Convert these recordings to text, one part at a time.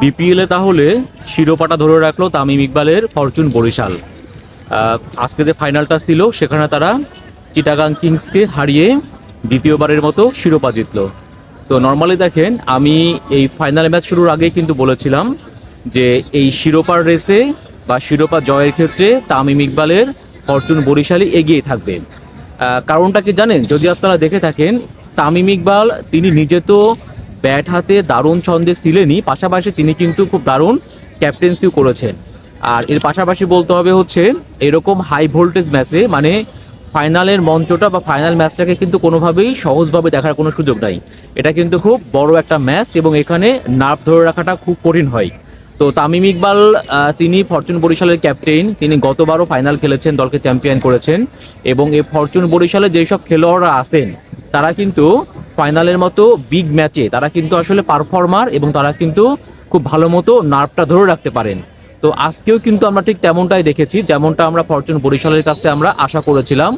বিপিএলে তাহলে শিরোপাটা ধরে রাখল তামিম ইকবালের ফরচুন বরিশাল। আজকে যে ফাইনালটা ছিল, সেখানে তারা চিটাগাং কিংসকে হারিয়ে দ্বিতীয়বারের মতো শিরোপা জিতলো। তো নর্মালি দেখেন, আমি এই ফাইনাল ম্যাচ শুরুর আগেই কিন্তু বলেছিলাম যে এই শিরোপার রেসে বা শিরোপা জয়ের ক্ষেত্রে তামিম ইকবালের ফরচুন বরিশালই এগিয়ে থাকবে। কারণটা কি জানেন? যদি আপনারা দেখে থাকেন, তামিম ইকবাল, তিনি নিজে তো ব্যাট হাতে দারুণ ছন্দে ছিলেনই, পাশাপাশি তিনি কিন্তু খুব দারুণ ক্যাপ্টেন্সিও করেছেন। আর এর পাশাপাশি বলতে হবে হচ্ছে, এরকম হাই ভোল্টেজ ম্যাচে মানে ফাইনালের মঞ্চটা বা ফাইনাল ম্যাচটাকে কিন্তু কোনোভাবেই সহজভাবে দেখার কোনো সুযোগ নাই। এটা কিন্তু খুব বড় একটা ম্যাচ এবং এখানে নার্ভ ধরে রাখাটা খুব কঠিন হয়। তো তামিম ইকবাল তিনি ফরচুন বরিশালের ক্যাপ্টেন তিনি গতবারও ফাইনাল খেলেছেন, দলকে চ্যাম্পিয়ন করেছেন এবং এই ফরচুন বরিশালে যেসব খেলোয়াড়রা আছেন, তারা কিন্তু ফাইনালের মতো বিগ ম্যাচে তারা কিন্তু আসলে পারফর্মার এবং তারা কিন্তু খুব ভালো মতো নার্ভটা ধরে রাখতে পারেন। তো আজকেও কিন্তু আমরা ঠিক তেমনটাই দেখেছি, যেমনটা আমরা ফরচুন বরিশালের কাছে আমরা আশা করেছিলাম।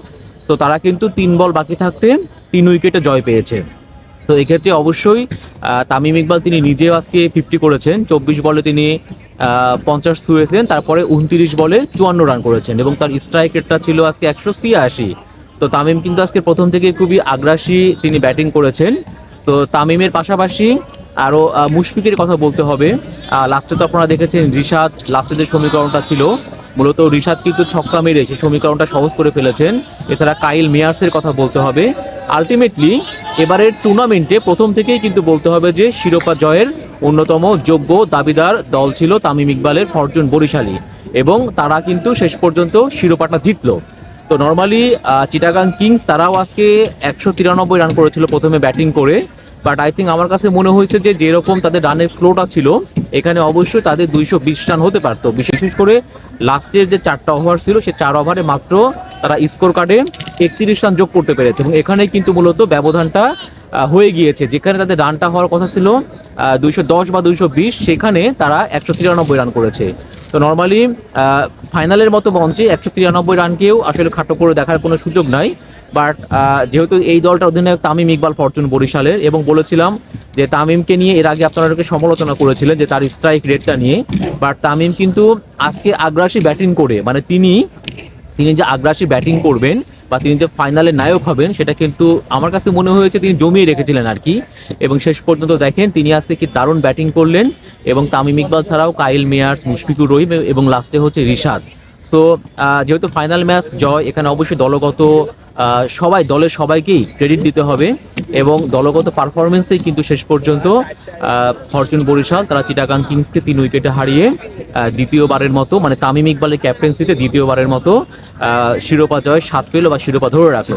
তো তারা কিন্তু তিন বল বাকি থাকতে তিন উইকেটে জয় পেয়েছে। তো এক্ষেত্রে অবশ্যই তামিম ইকবাল তিনি নিজেও আজকে ফিফটি করেছেন, চব্বিশ বলে তিনি পঞ্চাশ ছুঁয়েছেন, তারপরে উনত্রিশ বলে চুয়ান্ন রান করেছেন এবং তার স্ট্রাইক রেটটা ছিল আজকে একশো ছিয়াশি। তো তামিম কিন্তু আজকে প্রথম থেকে খুবই আগ্রাসী তিনি ব্যাটিং করেছেন। তো তামিমের পাশাপাশি আরও মুশফিকের কথা বলতে হবে। লাস্টে তো আপনারা দেখেছেন রিশাদ লাস্টে যে সমীকরণটা ছিল, মূলত রিশাদ কিন্তু ছক্কা মেরে সেই সমীকরণটা সহজ করে ফেলেছেন। এছাড়া কাইল মেয়ার্সের কথা বলতে হবে। আলটিমেটলি এবারের টুর্নামেন্টে প্রথম থেকেই কিন্তু বলতে হবে যে শিরোপা জয়ের অন্যতম যোগ্য দাবিদার দল ছিল তামিম ইকবালের ফরচুন বরিশালী। এবং তারা কিন্তু শেষ পর্যন্ত শিরোপাটা জিতলো। তো নর্মালি চিটাগাং কিংস তারাও আজকে একশো তিরানব্বই রান করেছিল প্রথমে ব্যাটিং করে। বাট আই থিঙ্ক আমার কাছে মনে হয়েছে যে যেরকম তাদের রানের ফ্লোটা ছিল, এখানে অবশ্যই তাদের দুইশো বিশ রান হতে পারতো। বিশেষ করে লাস্টের যে চারটা ওভার ছিল, সে চার ওভারে মাত্র তারা স্কোর কার্ডে একত্রিশ রান যোগ করতে পেরেছে। এবং এখানে কিন্তু মূলত ব্যবধানটা হয়ে গিয়েছে। যেখানে তাদের রানটা হওয়ার কথা ছিল দুইশো দশ বা দুইশো বিশ, সেখানে তারা একশো তিরানব্বই রান করেছে। তো নর্মালি ফাইনালের মতো মঞ্চে একশো তিরানব্বই রানকেও আসলে খাটো করে দেখার কোনো সুযোগ নাই। বাট যেহেতু এই দলটা অধিনায়ক তামিম ইকবাল ফরচুন বরিশালের, এবং বলেছিলাম যে তামিমকে নিয়ে এর আগে আপনারা সমালোচনা করেছিলেন যে তার স্ট্রাইক রেটটা নিয়ে। বাট তামিম কিন্তু আজকে আগ্রাসী ব্যাটিং করে মানে তিনি তিনি যে আগ্রাসী ব্যাটিং করবেন বা তিনি যে ফাইনালে নায়ক হবেন, সেটা কিন্তু আমার কাছে মনে হয়েছে তিনি জমিয়ে রেখেছিলেন আর কি। এবং শেষ পর্যন্ত দেখেন, তিনি আজকে কি দারুণ ব্যাটিং করলেন এবং তামিম ইকবাল ছাড়াও কাইল মেয়ার্স, মুশফিকুর রহিম এবং লাস্টে হচ্ছে রিশাদ। সো যেহেতু ফাইনাল ম্যাচ জয়, এখানে অবশ্যই দলগত সবাই, দলের সবাইকেই ক্রেডিট দিতে হবে। এবং দলগত পারফরমেন্সেই কিন্তু শেষ পর্যন্ত ফরচুন বরিশাল তারা চিটাগাং কিংসকে তিন উইকেটে হারিয়ে দ্বিতীয়বারের মতো মানে তামিম ইকবালের ক্যাপ্টেন্সিতে দ্বিতীয়বারের মতো শিরোপা জয় সাত পেল বা শিরোপা ধরে রাখল।